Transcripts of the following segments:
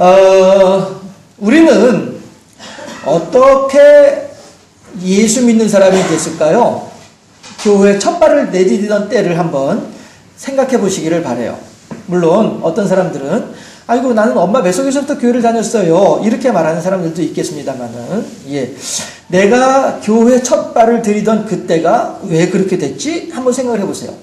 어, 우리는 어떻게 예수 믿는 사람이 됐을까요? 교회 첫 발을 내디디던 때를 한번 생각해 보시기를 바래요. 물론 어떤 사람들은 아이고 나는 엄마 뱃속에서부터 교회를 다녔어요. 이렇게 말하는 사람들도 있겠습니다만은 예. 내가 교회 첫 발을 들이던 그때가 왜 그렇게 됐지? 한번 생각을 해 보세요.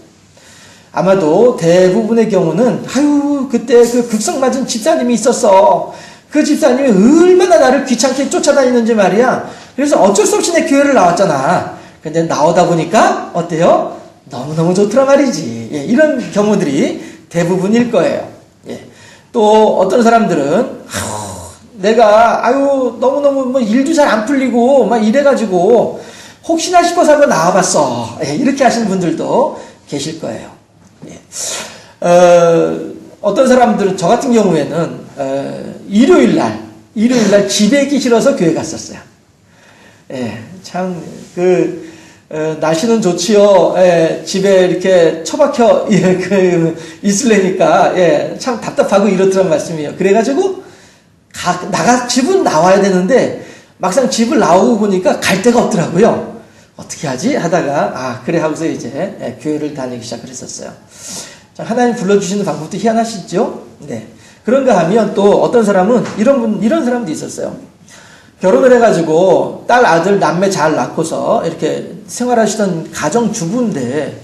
아마도 대부분의 경우는 아유 그때 그 극성 맞은 집사님이 있었어. 그 집사님이 얼마나 나를 귀찮게 쫓아다니는지 말이야. 그래서 어쩔 수 없이 내 교회를 나왔잖아. 근데 나오다 보니까 어때요? 너무너무 좋더라 말이지. 예, 이런 경우들이 대부분일 거예요. 예. 또 어떤 사람들은 내가 아유 너무너무 뭐 일도 잘 안 풀리고 막 이래가지고 혹시나 싶어서 한번 나와봤어. 예, 이렇게 하시는 분들도 계실 거예요. 예. 어, 어떤 사람들은 저 같은 경우에는 어, 일요일 날 일요일 날 집에 있기 싫어서 교회 갔었어요. 예, 참그 어, 날씨는 좋지요. 예, 집에 이렇게 처박혀 예, 그 있을래니까 예, 참 답답하고 이렇더란 말씀이에요. 그래가지고 가, 나가 집은 나와야 되는데 막상 집을 나오고 보니까 갈 데가 없더라고요. 어떻게 하지 하다가 아 그래 하고서 이제 예, 교회를 다니기 시작을 했었어요. 자, 하나님 불러주시는 방법도 희한하시죠? 네. 그런가 하면 또 어떤 사람은 이런 분 이런 사람도 있었어요. 결혼을 해가지고 딸 아들 남매 잘 낳고서 이렇게 생활하시던 가정 주부인데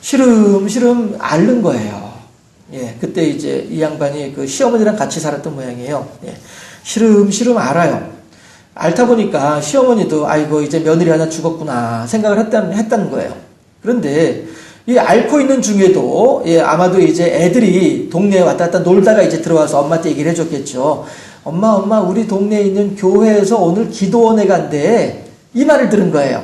시름 시름 앓는 거예요. 예, 그때 이제 이 양반이 그 시어머니랑 같이 살았던 모양이에요. 예, 시름 시름 앓아요. 앓다 보니까 시어머니도 아이고 이제 며느리 하나 죽었구나 생각을 했다는, 했다는 거예요. 그런데 이 앓고 있는 중에도 예, 아마도 이제 애들이 동네에 왔다 갔다 놀다가 이제 들어와서 엄마한테 얘기를 해줬겠죠. 엄마, 엄마, 우리 동네에 있는 교회에서 오늘 기도원에 간대. 이 말을 들은 거예요.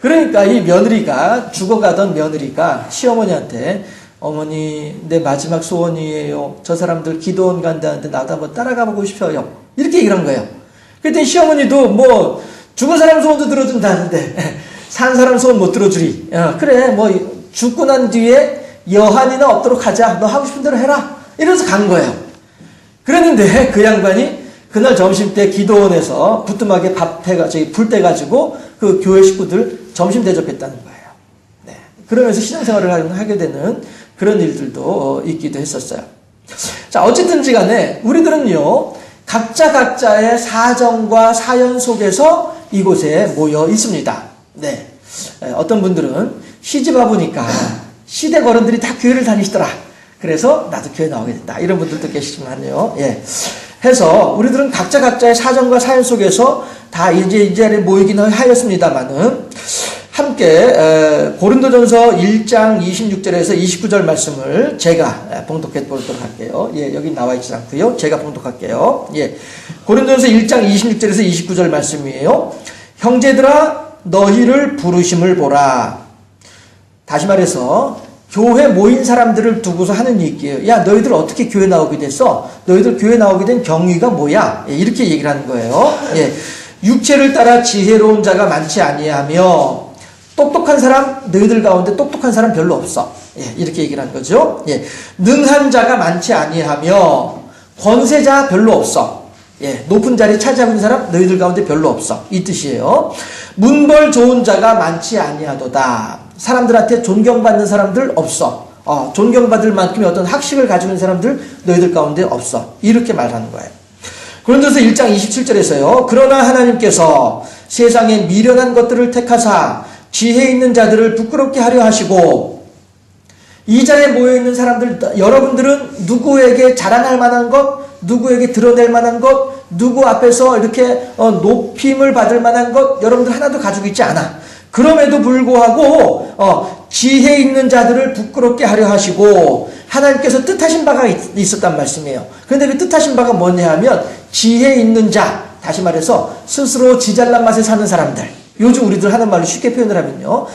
그러니까 이 며느리가, 죽어가던 며느리가 시어머니한테 어머니, 내 마지막 소원이에요. 저 사람들 기도원 간다는데 나도 한번 따라가 보고 싶어요. 이렇게 얘기를 한 거예요. 그랬더니 시어머니도 뭐, 죽은 사람 소원도 들어준다는데, 산 사람 소원 못 들어주리. 어, 그래, 뭐, 죽고 난 뒤에 여한이나 얻도록 하자. 너 하고 싶은 대로 해라. 이러면서 간 거예요. 그랬는데 그 양반이 그날 점심 때 기도원에서 부뚜막에 밥 해가 저기 불 떼가지고 그 교회 식구들 점심 대접했다는 거예요. 네. 그러면서 신앙생활을 하게 되는 그런 일들도 어, 있기도 했었어요. 자 어쨌든지 간에 우리들은요 각자 각자의 사정과 사연 속에서 이곳에 모여 있습니다. 네. 어떤 분들은 시집 와보니까 시댁 어른들이 다 교회를 다니시더라. 그래서 나도 교회 나오게 됐다. 이런 분들도 계시지만요. 예. 해서 우리들은 각자 각자의 사정과 사연 속에서 다 이제 이 자리에 모이기는 하였습니다만은 함께 고린도전서 1장 26절에서 29절 말씀을 제가 봉독해 보도록 할게요. 예, 여기 나와 있지 않고요. 제가 봉독할게요. 예. 고린도전서 1장 26절에서 29절 말씀이에요. 형제들아 너희를 부르심을 보라. 다시 말해서 교회 모인 사람들을 두고서 하는 얘기예요. 야, 너희들 어떻게 교회 나오게 됐어? 너희들 교회 나오게 된 경위가 뭐야? 예, 이렇게 얘기를 하는 거예요. 예. 육체를 따라 지혜로운 자가 많지 아니하며 똑똑한 사람 너희들 가운데 똑똑한 사람 별로 없어. 예, 이렇게 얘기를 한 거죠. 예. 능한 자가 많지 아니하며 권세자 별로 없어. 예, 높은 자리 차지하고 있는 사람 너희들 가운데 별로 없어. 이 뜻이에요. 문벌 좋은 자가 많지 아니하도다. 사람들한테 존경받는 사람들 없어. 어, 존경받을 만큼의 어떤 학식을 가지고 있는 사람들 너희들 가운데 없어. 이렇게 말하는 거예요. 고린도서 1장 27절에서요. 그러나 하나님께서 세상에 미련한 것들을 택하사 지혜 있는 자들을 부끄럽게 하려 하시고 이 자리에 모여 있는 사람들 여러분들은 누구에게 자랑할 만한 것, 누구에게 드러낼 만한 것, 누구 앞에서 이렇게 어, 높임을 받을 만한 것 여러분들 하나도 가지고 있지 않아. 그럼에도 불구하고 어, 지혜 있는 자들을 부끄럽게 하려 하시고 하나님께서 뜻하신 바가 있, 있었단 말씀이에요. 그런데 그 뜻하신 바가 뭐냐 하면 지혜 있는 자 다시 말해서 스스로 지잘난 맛에 사는 사람들 요즘 우리들 하는 말로 쉽게 표현을 하면요.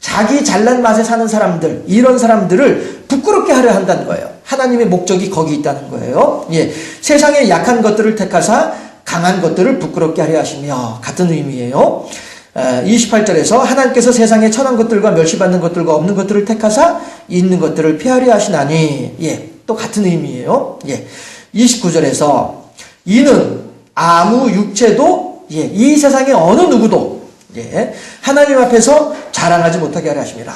자기 잘난 맛에 사는 사람들, 이런 사람들을 부끄럽게 하려 한다는 거예요. 하나님의 목적이 거기 있다는 거예요. 예. 세상의 약한 것들을 택하사 강한 것들을 부끄럽게 하려 하시며, 같은 의미예요. 28절에서 하나님께서 세상에 천한 것들과 멸시받는 것들과 없는 것들을 택하사 있는 것들을 피하려 하시나니, 예. 또 같은 의미예요. 예. 29절에서 이는 아무 육체도 예, 이 세상의 어느 누구도 예, 하나님 앞에서 자랑하지 못하게 하려 하십니다.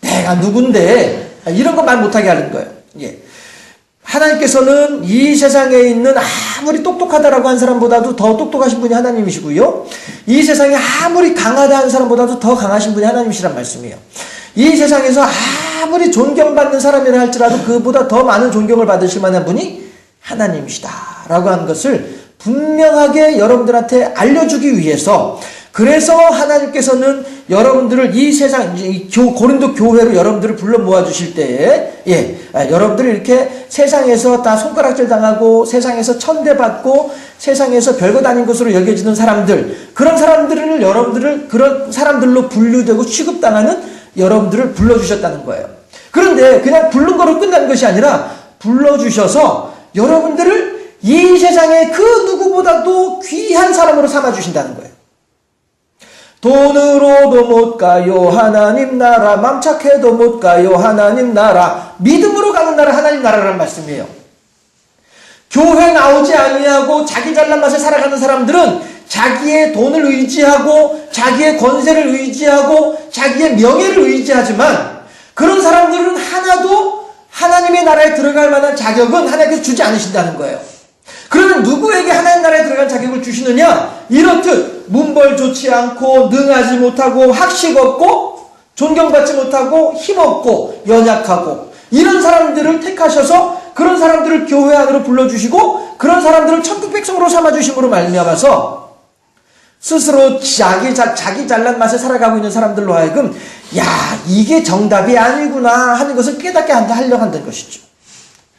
내가 누군데 이런 거 말 못하게 하는 거예요. 예. 하나님께서는 이 세상에 있는 아무리 똑똑하다라고 한 사람보다도 더 똑똑하신 분이 하나님이시고요. 이 세상에 아무리 강하다 한 사람보다도 더 강하신 분이 하나님이시란 말씀이에요. 이 세상에서 아무리 존경받는 사람이라 할지라도 그보다 더 많은 존경을 받으실 만한 분이 하나님이시다라고 하는 것을 분명하게 여러분들한테 알려주기 위해서 그래서 하나님께서는 여러분들을 이 세상 고린도 교회로 여러분들을 불러 모아 주실 때에 예 아, 여러분들이 이렇게 세상에서 다 손가락질 당하고 세상에서 천대받고 세상에서 별거 아닌 것으로 여겨지는 사람들 그런 사람들을 여러분들을 그런 사람들로 분류되고 취급당하는 여러분들을 불러 주셨다는 거예요. 그런데 그냥 부른 거로 끝난 것이 아니라 불러 주셔서 여러분들을 이 세상의 그 누구보다도 귀한 사람으로 삼아 주신다는 거예요. 돈으로도 못 가요 하나님 나라 맘착해도 못 가요 하나님 나라 믿음으로 가는 나라 하나님 나라라는 말씀이에요. 교회 나오지 아니하고 자기 잘난 맛에 살아가는 사람들은 자기의 돈을 의지하고 자기의 권세를 의지하고 자기의 명예를 의지하지만 그런 사람들은 하나도 하나님의 나라에 들어갈 만한 자격은 하나님께서 주지 않으신다는 거예요. 그러면 누구에게 하나님 나라에 들어갈 자격을 주시느냐? 이렇듯 문벌 좋지 않고 능하지 못하고 학식 없고 존경받지 못하고 힘없고 연약하고 이런 사람들을 택하셔서 그런 사람들을 교회 안으로 불러주시고 그런 사람들을 천국 백성으로 삼아주심으로 말미암아서 스스로 자기, 자, 자기 잘난 맛에 살아가고 있는 사람들로 하여금 야 이게 정답이 아니구나 하는 것을 깨닫게 한다 하려고 한다는 것이죠.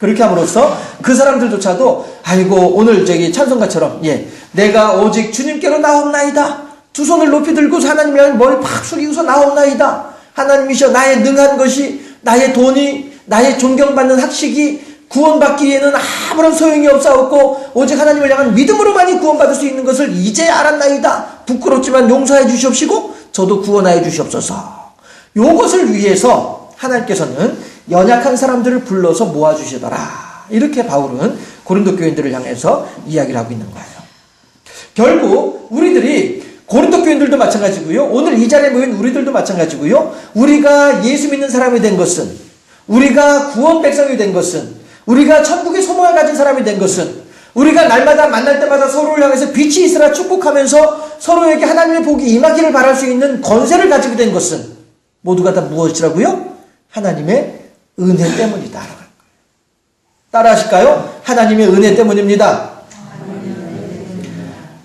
그렇게 함으로써 그 사람들조차도 아이고 오늘 저기 찬송가처럼 예 내가 오직 주님께로 나옵나이다. 두 손을 높이 들고 하나님이랑 머리 팍 숙이고서 나옵나이다. 하나님이셔 나의 능한 것이 나의 돈이 나의 존경받는 학식이 구원받기에는 아무런 소용이 없사옵고 오직 하나님을 향한 믿음으로만이 구원받을 수 있는 것을 이제 알았나이다. 부끄럽지만 용서해 주시옵시고 저도 구원하여 주시옵소서. 요것을 위해서 하나님께서는 연약한 사람들을 불러서 모아주시더라. 이렇게 바울은 고린도 교인들을 향해서 이야기를 하고 있는 거예요. 결국 우리들이 고린도 교인들도 마찬가지고요. 오늘 이 자리에 모인 우리들도 마찬가지고요. 우리가 예수 믿는 사람이 된 것은 우리가 구원 백성이 된 것은 우리가 천국의 소망을 가진 사람이 된 것은 우리가 날마다 만날 때마다 서로를 향해서 빛이 있으라 축복하면서 서로에게 하나님의 복이 임하기를 바랄 수 있는 건세를 가지게 된 것은 모두가 다 무엇이라고요? 하나님의 은혜 때문이다. 따라 하실까요? 하나님의 은혜 때문입니다.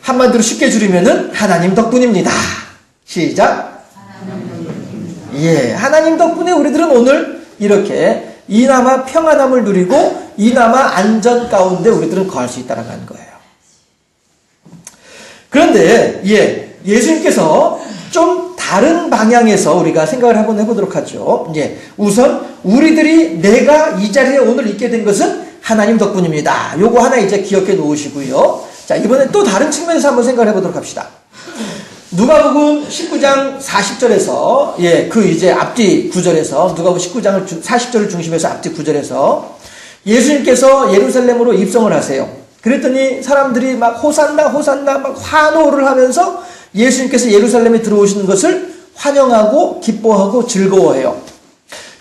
한마디로 쉽게 줄이면은 하나님 덕분입니다. 시작. 예, 하나님 덕분에 우리들은 오늘 이렇게 이나마 평안함을 누리고 이나마 안전 가운데 우리들은 거할 수 있다는 거예요. 그런데 예, 예수님께서 좀 다른 방향에서 우리가 생각을 한번 해보도록 하죠. 예, 우선 우리들이 내가 이 자리에 오늘 있게 된 것은 하나님 덕분입니다. 요거 하나 이제 기억해 놓으시고요. 자, 이번에 또 다른 측면에서 한번 생각을 해보도록 합시다. 누가복음 19장 40절에서 예, 그 이제 앞뒤 구절에서 누가복음 19장을 40절을 중심해서 앞뒤 구절에서 예수님께서 예루살렘으로 입성을 하세요. 그랬더니 사람들이 막 호산나 호산나 막 환호를 하면서 예수님께서 예루살렘에 들어오시는 것을 환영하고 기뻐하고 즐거워해요.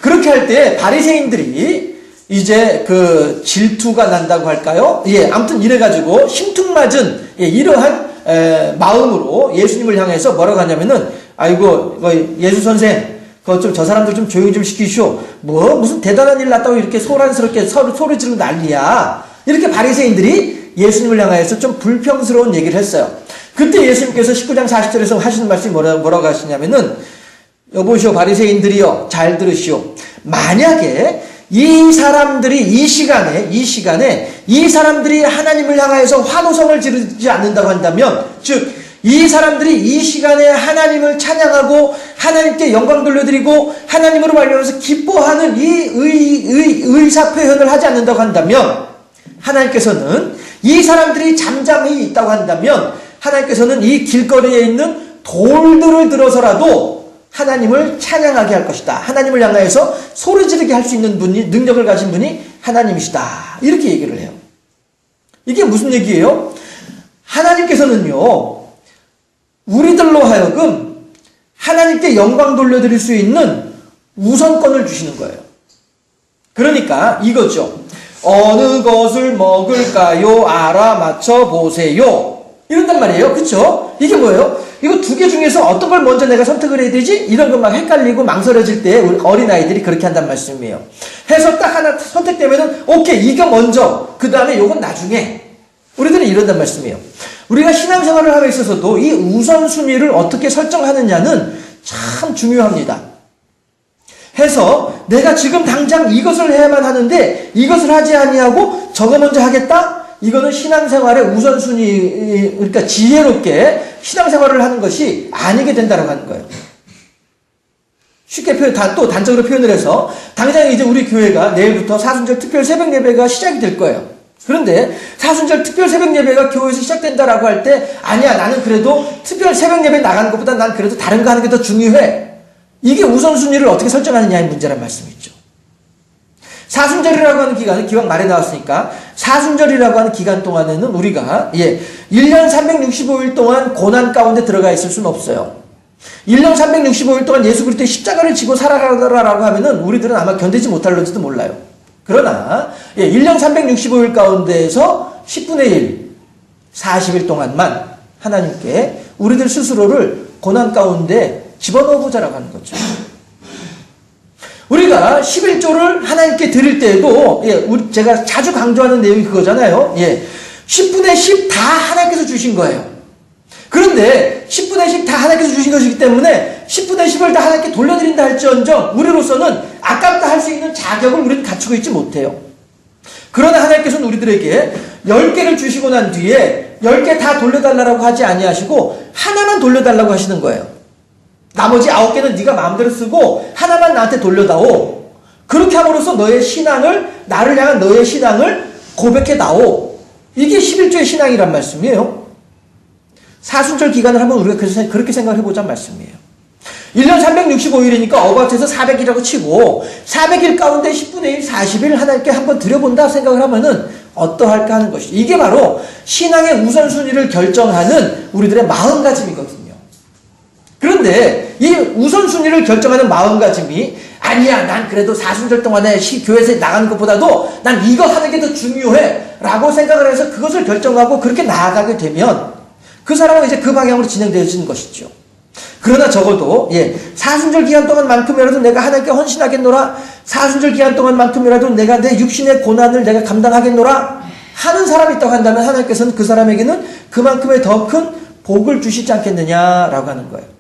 그렇게 할 때 바리새인들이 이제 그 질투가 난다고 할까요? 예, 아무튼 이래 가지고 심퉁맞은 예, 이러한 에, 마음으로 예수님을 향해서 뭐라고 하냐면은 아이고 뭐 예수 선생 그거 좀 저 사람들 좀 조용히 좀 시키시오. 뭐 무슨 대단한 일 났다고 이렇게 소란스럽게 서로 소리 지르고 난리야. 이렇게 바리새인들이 예수님을 향해서 좀 불평스러운 얘기를 했어요. 그때 예수님께서 19장 40절에서 하시는 말씀이 뭐라, 뭐라고 하시냐면은 여보시오 바리새인들이여 잘 들으시오. 만약에 이 사람들이 이 시간에 이 시간에 이 사람들이 하나님을 향하여서 환호성을 지르지 않는다고 한다면 즉 이 사람들이 이 시간에 하나님을 찬양하고 하나님께 영광 돌려드리고 하나님으로 말미암아서 기뻐하는 이 의, 의, 의사 표현을 하지 않는다고 한다면 하나님께서는 이 사람들이 잠잠히 있다고 한다면 하나님께서는 이 길거리에 있는 돌들을 들어서라도 하나님을 찬양하게 할 것이다. 하나님을 향하여서 소리 지르게 할 수 있는 분이 능력을 가진 분이 하나님이시다. 이렇게 얘기를 해요. 이게 무슨 얘기예요? 하나님께서는요, 우리들로 하여금 하나님께 영광 돌려드릴 수 있는 우선권을 주시는 거예요. 그러니까 이거죠. 어느 것을 먹을까요? 알아맞혀 보세요. 이런단 말이에요. 그쵸? 이게 뭐예요? 이거 두 개 중에서 어떤 걸 먼저 내가 선택을 해야 되지? 이런 거 막 헷갈리고 망설여질 때 우리 어린아이들이 그렇게 한단 말씀이에요. 해서 딱 하나 선택되면은 오케이 이거 먼저 그 다음에 요건 나중에 우리들은 이런단 말씀이에요. 우리가 신앙생활을 하고 있어서도 이 우선순위를 어떻게 설정하느냐는 참 중요합니다. 해서 내가 지금 당장 이것을 해야만 하는데 이것을 하지 아니하고 저거 먼저 하겠다? 이거는 신앙생활의 우선순위 그러니까 지혜롭게 신앙생활을 하는 것이 아니게 된다고 하는 거예요. 쉽게 표현, 또 단적으로 표현을 해서 당장 이제 우리 교회가 내일부터 사순절 특별 새벽 예배가 시작이 될 거예요. 그런데 사순절 특별 새벽 예배가 교회에서 시작된다라고 할 때 아니야 나는 그래도 특별 새벽 예배 나가는 것보다 난 그래도 다른 거 하는 게 더 중요해. 이게 우선순위를 어떻게 설정하느냐의 문제란 말씀이죠. 사순절이라고 하는 기간은 기왕 말에 나왔으니까 사순절이라고 하는 기간 동안에는 우리가 예 1년 365일 동안 고난 가운데 들어가 있을 수는 없어요. 1년 365일 동안 예수 그리스도의 십자가를 지고 살아가라라고 하면은 우리들은 아마 견디지 못할런지도 몰라요. 그러나 예, 1년 365일 가운데에서 10분의 1, 40일 동안만 하나님께 우리들 스스로를 고난 가운데 집어넣어 보자라고 하는 거죠. 우리가 11조를 하나님께 드릴 때에도, 예, 우리, 제가 자주 강조하는 내용이 그거잖아요. 예. 10분의 10 다 하나님께서 주신 거예요. 그런데 10분의 10 다 하나님께서 주신 것이기 때문에 10분의 10을 다 하나님께 돌려드린다 할지언정 우리로서는 아깝다 할 수 있는 자격을 우리는 갖추고 있지 못해요. 그러나 하나님께서는 우리들에게 10개를 주시고 난 뒤에 10개 다 돌려달라고 하지 아니하시고 하나만 돌려달라고 하시는 거예요. 나머지 아홉 개는 네가 마음대로 쓰고 하나만 나한테 돌려다오. 그렇게 함으로써 너의 신앙을 나를 향한 너의 신앙을 고백해 다오. 이게 11조의 신앙이란 말씀이에요. 사순절 기간을 한번 우리가 그렇게 생각해 보자는 말씀이에요. 1년 365일이니까 어바트에서 400일이라고 치고 400일 가운데 10분의 1, 40일 하나님께 한번 드려본다 생각을 하면은 어떠할까 하는 것이 이게 바로 신앙의 우선순위를 결정하는 우리들의 마음가짐이거든요. 그런데 이 우선순위를 결정하는 마음가짐이 아니야 난 그래도 사순절 동안에 시, 교회에서 나가는 것보다도 난 이거 하는 게 더 중요해 라고 생각을 해서 그것을 결정하고 그렇게 나아가게 되면 그 사람은 이제 그 방향으로 진행되어지는 것이죠. 그러나 적어도 예 사순절 기간 동안만큼이라도 내가 하나님께 헌신하겠노라 사순절 기간 동안만큼이라도 내가 내 육신의 고난을 내가 감당하겠노라 하는 사람이 있다고 한다면 하나님께서는 그 사람에게는 그만큼의 더 큰 복을 주시지 않겠느냐라고 하는 거예요.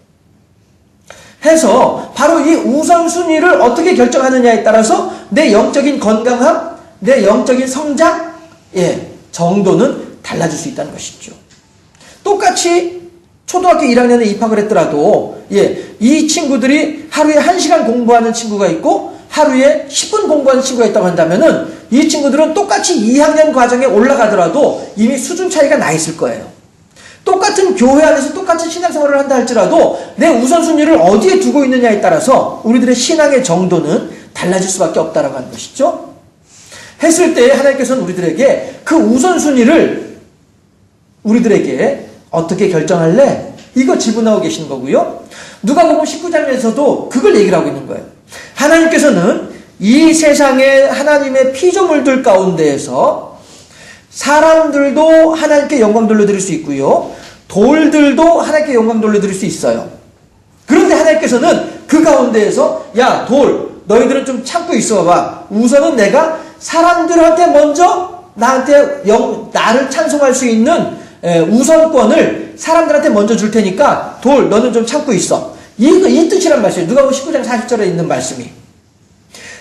해서 바로 이 우선순위를 어떻게 결정하느냐에 따라서 내 영적인 건강함, 내 영적인 성장, 예, 정도는 달라질 수 있다는 것이죠. 똑같이 초등학교 1학년에 입학을 했더라도, 예, 이 친구들이 하루에 1시간 공부하는 친구가 있고, 하루에 10분 공부하는 친구가 있다고 한다면은, 이 친구들은 똑같이 2학년 과정에 올라가더라도 이미 수준 차이가 나 있을 거예요. 똑같은 교회 안에서 똑같은 신앙생활을 한다 할지라도 내 우선순위를 어디에 두고 있느냐에 따라서 우리들의 신앙의 정도는 달라질 수밖에 없다라고 하는 것이죠. 했을 때 하나님께서는 우리들에게 그 우선순위를 우리들에게 어떻게 결정할래? 이거 질문하고 계시는 거고요. 누가복음 19장에서도 그걸 얘기를 하고 있는 거예요. 하나님께서는 이 세상에 하나님의 피조물들 가운데에서 사람들도 하나님께 영광 돌려드릴 수 있고요. 돌들도 하나님께 영광 돌려드릴 수 있어요. 그런데 하나님께서는 그 가운데에서 야, 돌, 너희들은 좀 참고 있어 봐봐. 우선은 내가 사람들한테 먼저 나한테 영, 나를 찬송할 수 있는 에, 우선권을 사람들한테 먼저 줄 테니까 돌, 너는 좀 참고 있어. 이, 이 뜻이란 말이에요. 누가 19장 40절에 있는 말씀이.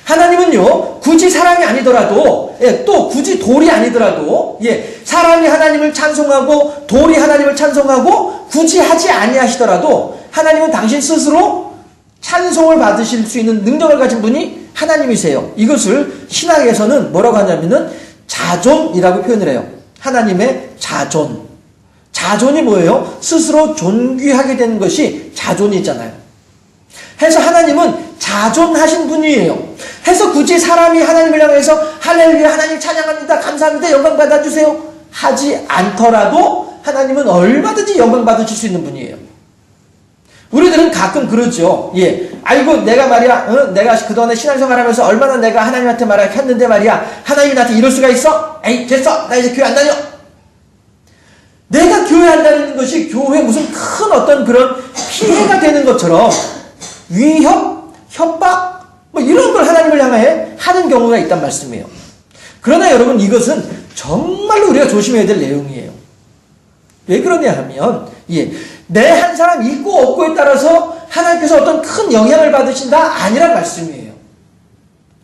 하나님은요, 굳이 사람이 아니더라도, 예, 또 굳이 돌이 아니더라도, 예, 사람이 하나님을 찬송하고, 돌이 하나님을 찬송하고, 굳이 하지 아니하시더라도, 하나님은 당신 스스로 찬송을 받으실 수 있는 능력을 가진 분이 하나님이세요. 이것을 신학에서는 뭐라고 하냐면은 자존이라고 표현을 해요. 하나님의 자존. 자존이 뭐예요? 스스로 존귀하게 되는 것이 자존이잖아요. 해서 하나님은 자존하신 분이에요. 해서 굳이 사람이 하나님을 향해서 할렐루야 하나님 찬양합니다 감사합니다 영광 받아주세요 하지 않더라도 하나님은 얼마든지 영광 받으실 수 있는 분이에요. 우리들은 가끔 그러죠. 예. 아이고, 내가 말이야, 어? 내가 그동안에 신앙생활 하면서 얼마나 내가 하나님한테 말을 했는데 말이야. 하나님이 나한테 이럴 수가 있어? 에이, 됐어. 나 이제 교회 안 다녀. 내가 교회 안 다니는 것이 교회 무슨 큰 어떤 그런 피해가 되는 것처럼 위협, 협박, 뭐 이런 걸 하나님을 향해 하는 경우가 있단 말씀이에요. 그러나 여러분 이것은 정말로 우리가 조심해야 될 내용이에요. 왜 그러냐 하면, 예, 내 한 사람 있고 없고에 따라서 하나님께서 어떤 큰 영향을 받으신다 아니란 말씀이에요.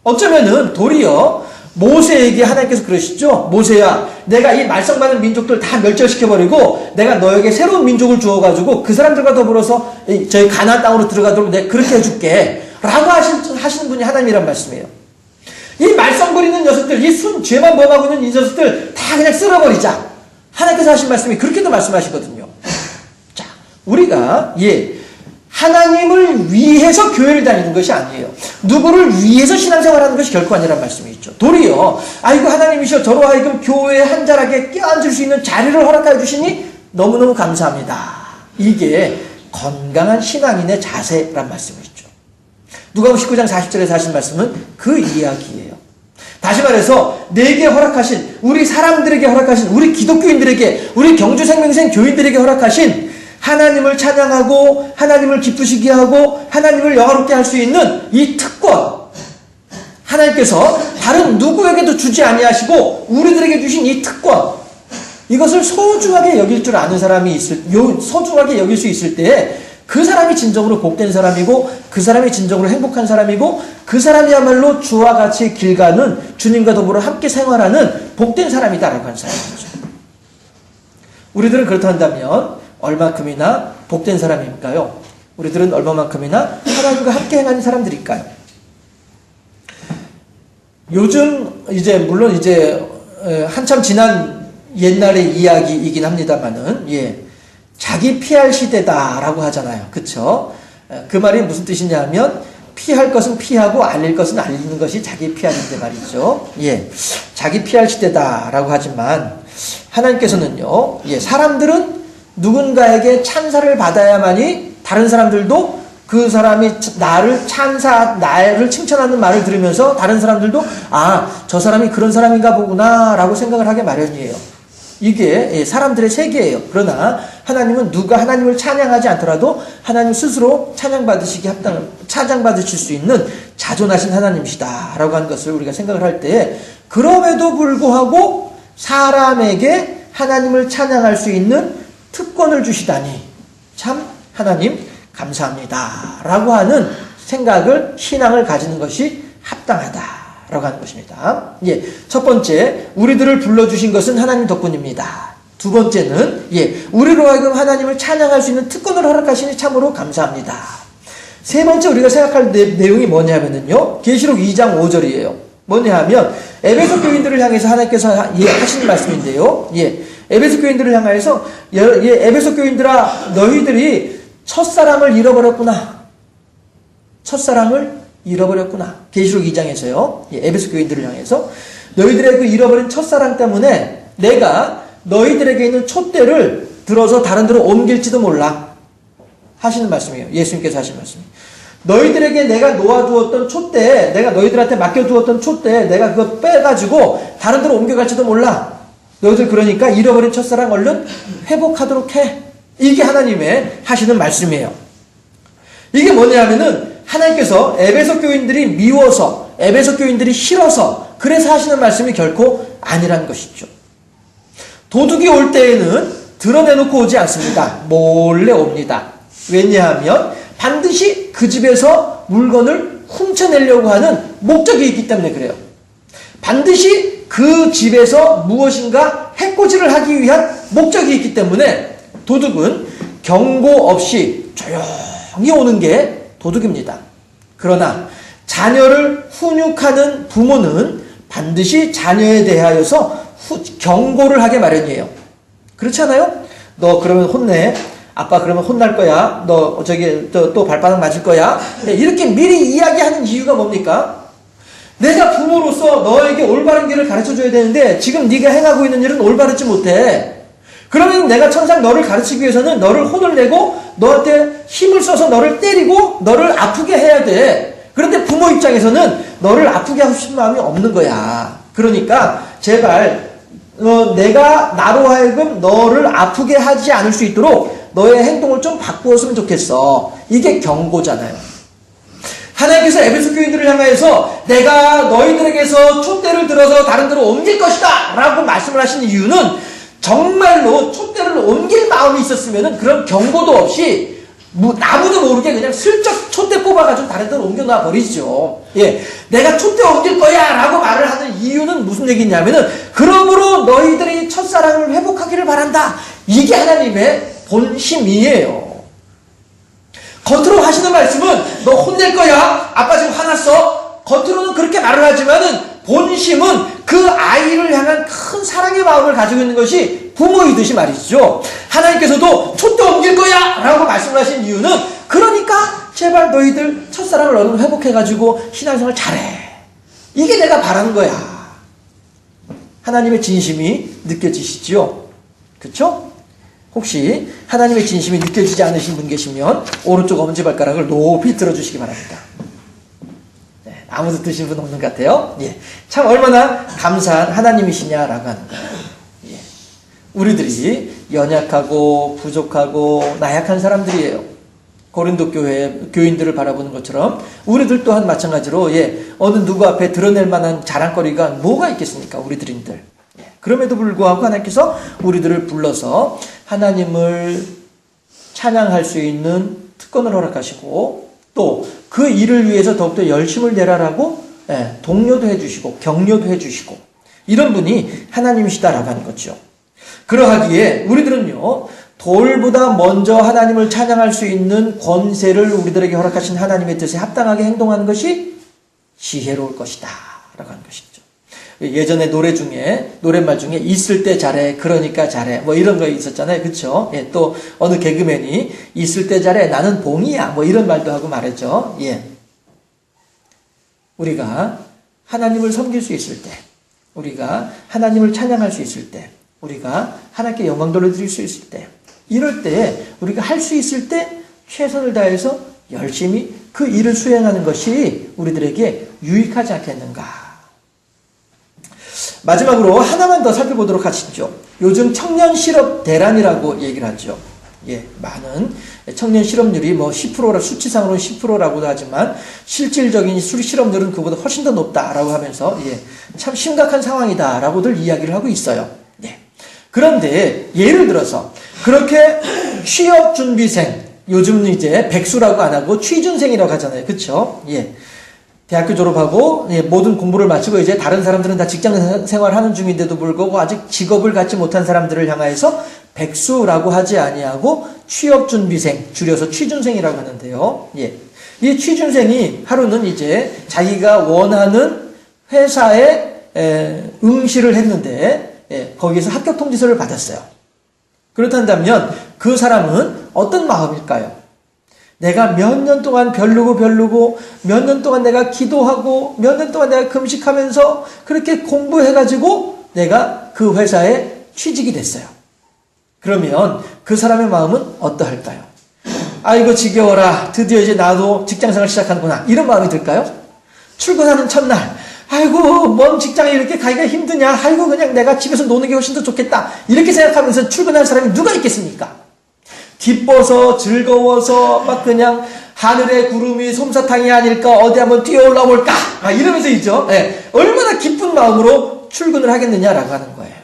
어쩌면은 도리어 모세에게 하나님께서 그러시죠. 모세야, 내가 이 말썽받는 민족들 다 멸절시켜버리고 내가 너에게 새로운 민족을 주어가지고 그 사람들과 더불어서 이 저희 가나안 땅으로 들어가도록 내가 그렇게 해줄게. 라고 하신, 하시는 분이 하나님이란 말씀이에요. 이 말썽거리는 녀석들, 이 순 죄만 범하고 있는 이 녀석들 다 그냥 쓸어버리자. 하나님께서 하신 말씀이 그렇게도 말씀하시거든요. 자, 우리가 예 하나님을 위해서 교회를 다니는 것이 아니에요. 누구를 위해서 신앙생활하는 것이 결코 아니란 말씀이 있죠. 도리어 아이고 하나님이셔 저로 하여금 교회에 한 자락에 껴앉을 수 있는 자리를 허락하여 주시니 너무너무 감사합니다. 이게 건강한 신앙인의 자세란 말씀이죠. 누가복음 19장 40절에서 하신 말씀은 그 이야기예요. 다시 말해서 내게 허락하신 우리 사람들에게 허락하신 우리 기독교인들에게 우리 경주 생명생 교인들에게 허락하신 하나님을 찬양하고 하나님을 기쁘시게 하고 하나님을 영화롭게 할 수 있는 이 특권 하나님께서 다른 누구에게도 주지 아니하시고 우리들에게 주신 이 특권 이것을 소중하게 여길 줄 아는 사람이 있을 요 소중하게 여길 수 있을 때에 그 사람이 진정으로 복된 사람이고 그 사람이 진정으로 행복한 사람이고 그 사람이야말로 주와 같이 길 가는 주님과 더불어 함께 생활하는 복된 사람이다라고 하는 사람이죠. 우리들은 그렇다 한다면 얼마큼이나 복된 사람일까요? 우리들은 얼마만큼이나 하나님과 함께 행하는 사람들일까요? 요즘 이제 물론 이제 한참 지난 옛날의 이야기이긴 합니다만은 예. 자기 피할 시대다라고 하잖아요. 그쵸? 그 말이 무슨 뜻이냐면, 피할 것은 피하고 알릴 것은 알리는 것이 자기 피하는데 말이죠. 예. 자기 피할 시대다라고 하지만, 하나님께서는요, 예, 사람들은 누군가에게 찬사를 받아야만이 다른 사람들도 그 사람이 나를 찬사, 나를 칭찬하는 말을 들으면서 다른 사람들도 아, 저 사람이 그런 사람인가 보구나 라고 생각을 하게 마련이에요. 이게 예, 사람들의 세계예요. 그러나 하나님은 누가 하나님을 찬양하지 않더라도 하나님 스스로 찬양받으시기 합당, 찬양받으실 수 있는 자존하신 하나님이시다라고 하는 것을 우리가 생각을 할 때, 그럼에도 불구하고 사람에게 하나님을 찬양할 수 있는 특권을 주시다니, 참 하나님 감사합니다라고 하는 생각을, 신앙을 가지는 것이 합당하다. 라고 하는 것입니다. 예. 첫 번째, 우리들을 불러주신 것은 하나님 덕분입니다. 두 번째는, 예. 우리로 하여금 하나님을 찬양할 수 있는 특권을 허락하시니 참으로 감사합니다. 세 번째 우리가 생각할 내, 내용이 뭐냐면요. 계시록 2장 5절이에요. 뭐냐 하면, 에베소 교인들을 향해서 하나님께서 예, 하시는 말씀인데요. 예. 에베소 교인들을 향해서, 예, 에베소 교인들아, 너희들이 첫사랑을 잃어버렸구나. 첫사랑을 잃어버렸구나. 계시록 2장에서요. 예, 에베소 교인들을 향해서 너희들의 그 잃어버린 첫사랑 때문에 내가 너희들에게 있는 촛대를 들어서 다른 데로 옮길지도 몰라. 하시는 말씀이에요. 예수님께서 하신 말씀. 너희들에게 내가 놓아두었던 촛대, 내가 너희들한테 맡겨두었던 촛대, 내가 그거 빼가지고 다른 데로 옮겨갈지도 몰라. 너희들 그러니까 잃어버린 첫사랑 얼른 회복하도록 해. 이게 하나님의 하시는 말씀이에요. 이게 뭐냐면은 하나님께서 에베소 교인들이 미워서 에베소 교인들이 싫어서 그래서 하시는 말씀이 결코 아니라는 것이죠. 도둑이 올 때에는 드러내놓고 오지 않습니다. 몰래 옵니다. 왜냐하면 반드시 그 집에서 물건을 훔쳐내려고 하는 목적이 있기 때문에 그래요. 반드시 그 집에서 무엇인가 해코지를 하기 위한 목적이 있기 때문에 도둑은 경고 없이 조용히 오는 게 도둑입니다. 그러나 자녀를 훈육하는 부모는 반드시 자녀에 대하여서 후, 경고를 하게 마련이에요. 그렇지 않아요? 너 그러면 혼내. 아빠 그러면 혼날 거야. 너 저기 또, 또 발바닥 맞을 거야. 네, 이렇게 미리 이야기하는 이유가 뭡니까? 내가 부모로서 너에게 올바른 길을 가르쳐 줘야 되는데 지금 네가 행하고 있는 일은 올바르지 못해. 그러면 내가 천상 너를 가르치기 위해서는 너를 혼을 내고 너한테 힘을 써서 너를 때리고 너를 아프게 해야 돼. 그런데 부모 입장에서는 너를 아프게 하고 싶은 마음이 없는 거야. 그러니까 제발 어, 내가 나로 하여금 너를 아프게 하지 않을 수 있도록 너의 행동을 좀 바꾸었으면 좋겠어. 이게 경고잖아요. 하나님께서 에베소 교인들을 향하여서 내가 너희들에게서 촛대를 들어서 다른 데로 옮길 것이다 라고 말씀을 하신 이유는 정말로 촛대를 옮길 마음이 있었으면 그런 경고도 없이 뭐 나무도 모르게 그냥 슬쩍 촛대 뽑아가지고 다른 데로 옮겨놔 버리죠. 예. 내가 촛대 옮길 거야 라고 말을 하는 이유는 무슨 얘기냐면은 그러므로 너희들이 첫사랑을 회복하기를 바란다. 이게 하나님의 본심이에요. 겉으로 하시는 말씀은 너 혼낼 거야. 아빠 지금 화났어. 겉으로는 그렇게 말을 하지만은 본심은 그 아이를 향한 큰 사랑의 마음을 가지고 있는 것이 부모이듯이 말이죠. 하나님께서도 촛대 옮길 거야! 라고 말씀을 하신 이유는 그러니까 제발 너희들 첫사랑을 얼른 회복해가지고 신앙생활 잘해. 이게 내가 바라는 거야. 하나님의 진심이 느껴지시죠? 그쵸? 혹시 하나님의 진심이 느껴지지 않으신 분 계시면 오른쪽 엄지발가락을 높이 들어주시기 바랍니다. 네, 아무도 드신 분 없는 것 같아요. 예. 참 얼마나 감사한 하나님이시냐라고 하는 거예요. 예. 우리들이 연약하고 부족하고 나약한 사람들이에요. 고린도 교회 교인들을 바라보는 것처럼 우리들 또한 마찬가지로 예, 어느 누구 앞에 드러낼 만한 자랑거리가 뭐가 있겠습니까? 우리들인들. 예, 그럼에도 불구하고 하나님께서 우리들을 불러서 하나님을 찬양할 수 있는 특권을 허락하시고 또 그 일을 위해서 더욱더 열심을 내라라고 예, 독려도 해주시고 격려도 해주시고 이런 분이 하나님이시다라고 하는 거죠. 그러하기에 우리들은요 돌보다 먼저 하나님을 찬양할 수 있는 권세를 우리들에게 허락하신 하나님의 뜻에 합당하게 행동하는 것이 지혜로울 것이다 라고 하는 것이죠. 예전에 노래 중에 노랫말 중에 있을 때 잘해 그러니까 잘해 뭐 이런 거 있었잖아요. 그쵸? 예, 또 어느 개그맨이 있을 때 잘해 나는 봉이야 뭐 이런 말도 하고 말했죠. 예. 우리가 하나님을 섬길 수 있을 때 우리가 하나님을 찬양할 수 있을 때 우리가 하나님께 영광 돌려드릴 수 있을 때 이럴 때 우리가 할 수 있을 때 최선을 다해서 열심히 그 일을 수행하는 것이 우리들에게 유익하지 않겠는가 마지막으로 하나만 더 살펴보도록 하시죠. 요즘 청년 실업 대란이라고 얘기를 하죠. 예, 많은 청년 실업률이 뭐 10%라 수치상으로는 10%라고도 하지만 실질적인 술 실업률은 그보다 훨씬 더 높다라고 하면서 예, 참 심각한 상황이다라고들 이야기를 하고 있어요. 예. 그런데 예를 들어서 그렇게 취업 준비생 요즘은 이제 백수라고 안 하고 취준생이라고 하잖아요. 그렇죠? 예. 대학교 졸업하고 예, 모든 공부를 마치고 이제 다른 사람들은 다 직장 생활하는 중인데도 불구하고 아직 직업을 갖지 못한 사람들을 향하여서 백수라고 하지 아니하고 취업 준비생 줄여서 취준생이라고 하는데요. 예. 이 취준생이 하루는 이제 자기가 원하는 회사에 에, 응시를 했는데 예, 거기에서 합격 통지서를 받았어요. 그렇다면 그 사람은 어떤 마음일까요? 내가 몇 년 동안 별르고 별르고 몇 년 동안 내가 기도하고 몇 년 동안 내가 금식하면서 그렇게 공부해가지고 내가 그 회사에 취직이 됐어요. 그러면 그 사람의 마음은 어떠할까요? 아이고 지겨워라. 드디어 이제 나도 직장생활 시작하는구나. 이런 마음이 들까요? 출근하는 첫날 아이고 먼 직장에 이렇게 가기가 힘드냐. 아이고 그냥 내가 집에서 노는 게 훨씬 더 좋겠다. 이렇게 생각하면서 출근하는 사람이 누가 있겠습니까? 기뻐서 즐거워서 막 그냥 하늘의 구름이 솜사탕이 아닐까 어디 한번 뛰어 올라 볼까 아, 이러면서 있죠. 네. 얼마나 기쁜 마음으로 출근을 하겠느냐라고 하는 거예요.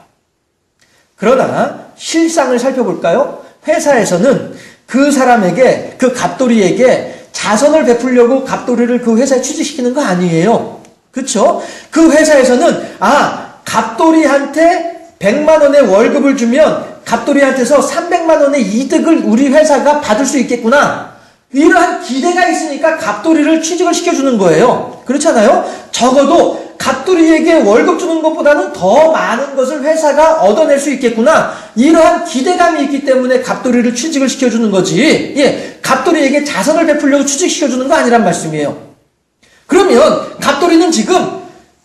그러나 실상을 살펴볼까요? 회사에서는 그 사람에게 그 갑돌이에게 자선을 베풀려고 갑돌이를 그 회사에 취직시키는 거 아니에요. 그렇죠? 그 회사에서는 아 갑돌이한테 100만 원의 월급을 주면 갑돌이한테서 300만 원의 이득을 우리 회사가 받을 수 있겠구나. 이러한 기대가 있으니까 갑돌이를 취직을 시켜주는 거예요. 그렇잖아요? 적어도 갑돌이에게 월급 주는 것보다는 더 많은 것을 회사가 얻어낼 수 있겠구나. 이러한 기대감이 있기 때문에 갑돌이를 취직을 시켜주는 거지. 예, 갑돌이에게 자선을 베풀려고 취직시켜주는 거 아니란 말씀이에요. 그러면 갑돌이는 지금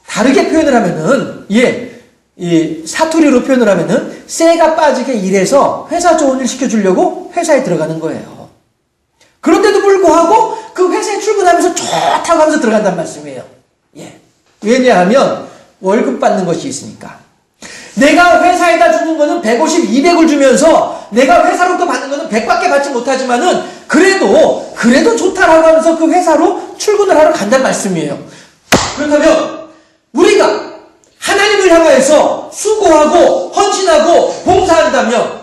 다르게 표현을 하면은, 예, 이 사투리로 표현을 하면은, 쇠가 빠지게 일해서 회사 좋은 일 시켜주려고 회사에 들어가는 거예요. 그런데도 불구하고 그 회사에 출근하면서 좋다고 하면서 들어간단 말씀이에요. 예. 왜냐하면 월급 받는 것이 있으니까. 내가 회사에다 주는 거는 150, 200을 주면서 내가 회사로부터 받는 거는 100밖에 받지 못하지만은 그래도 그래도 좋다라고 하면서 그 회사로 출근을 하러 간단 말씀이에요. 그렇다면 우리가 향하여서 수고하고 헌신하고 봉사한다면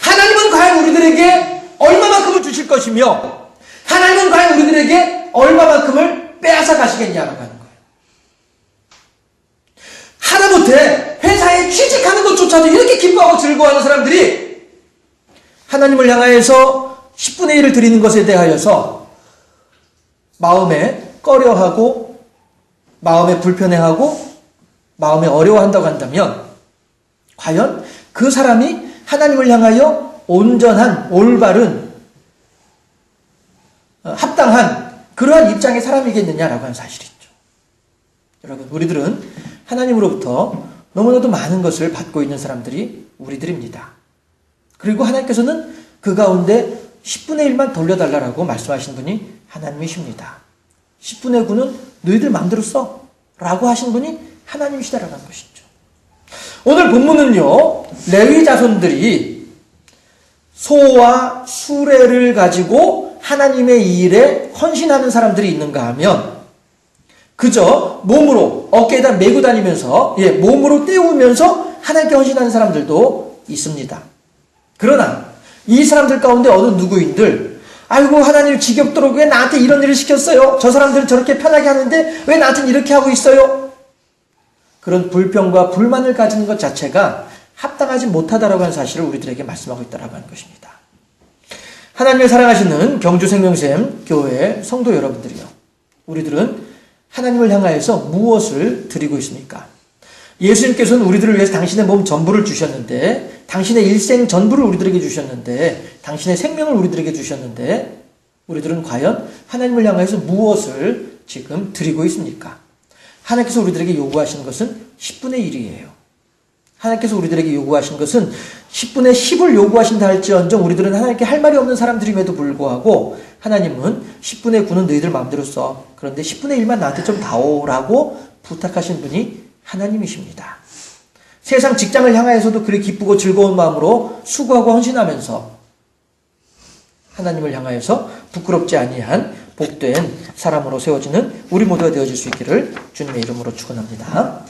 하나님은 과연 우리들에게 얼마만큼을 주실 것이며 하나님은 과연 우리들에게 얼마만큼을 빼앗아 가시겠냐라고 하는 거예요. 하다못해 회사에 취직하는 것조차도 이렇게 기뻐하고 즐거워하는 사람들이 하나님을 향하여서 10분의 1을 드리는 것에 대하여서 마음에 꺼려하고 마음에 불편해하고 마음에 어려워한다고 한다면 과연 그 사람이 하나님을 향하여 온전한 올바른 어, 합당한 그러한 입장의 사람이겠느냐라고 하는 사실이죠. 여러분, 우리들은 하나님으로부터 너무나도 많은 것을 받고 있는 사람들이 우리들입니다. 그리고 하나님께서는 그 가운데 10분의 1만 돌려달라고 말씀하신 분이 하나님이십니다. 10분의 9는 너희들 마음대로 써. 라고 하신 분이 하나님이시다라는 것이죠. 오늘 본문은요, 레위 자손들이 소와 수레를 가지고 하나님의 일에 헌신하는 사람들이 있는가 하면 그저 몸으로 어깨에다 메고 다니면서 예, 몸으로 떼우면서 하나님께 헌신하는 사람들도 있습니다. 그러나 이 사람들 가운데 어느 누구인들 아이고 하나님 지겹도록 왜 나한테 이런 일을 시켰어요? 저 사람들은 저렇게 편하게 하는데 왜 나한테는 이렇게 하고 있어요? 그런 불평과 불만을 가지는 것 자체가 합당하지 못하다라고 하는 사실을 우리들에게 말씀하고 있다라고 하는 것입니다. 하나님을 사랑하시는 경주 생명샘 교회 성도 여러분들이요. 우리들은 하나님을 향하여서 무엇을 드리고 있습니까? 예수님께서는 우리들을 위해서 당신의 몸 전부를 주셨는데, 당신의 일생 전부를 우리들에게 주셨는데, 당신의 생명을 우리들에게 주셨는데, 우리들은 과연 하나님을 향하여서 무엇을 지금 드리고 있습니까? 하나님께서 우리들에게 요구하시는 것은 10분의 1이에요. 하나님께서 우리들에게 요구하신 것은 10분의 10을 요구하신다 할지언정 우리들은 하나님께 할 말이 없는 사람들임에도 불구하고 하나님은 10분의 9는 너희들 마음대로 써. 그런데 10분의 1만 나한테 좀 다오라고 부탁하신 분이 하나님이십니다. 세상 직장을 향하여서도 그리 기쁘고 즐거운 마음으로 수고하고 헌신하면서 하나님을 향하여서 부끄럽지 아니한 복된 사람으로 세워지는 우리 모두가 되어질 수 있기를 주님의 이름으로 축원합니다.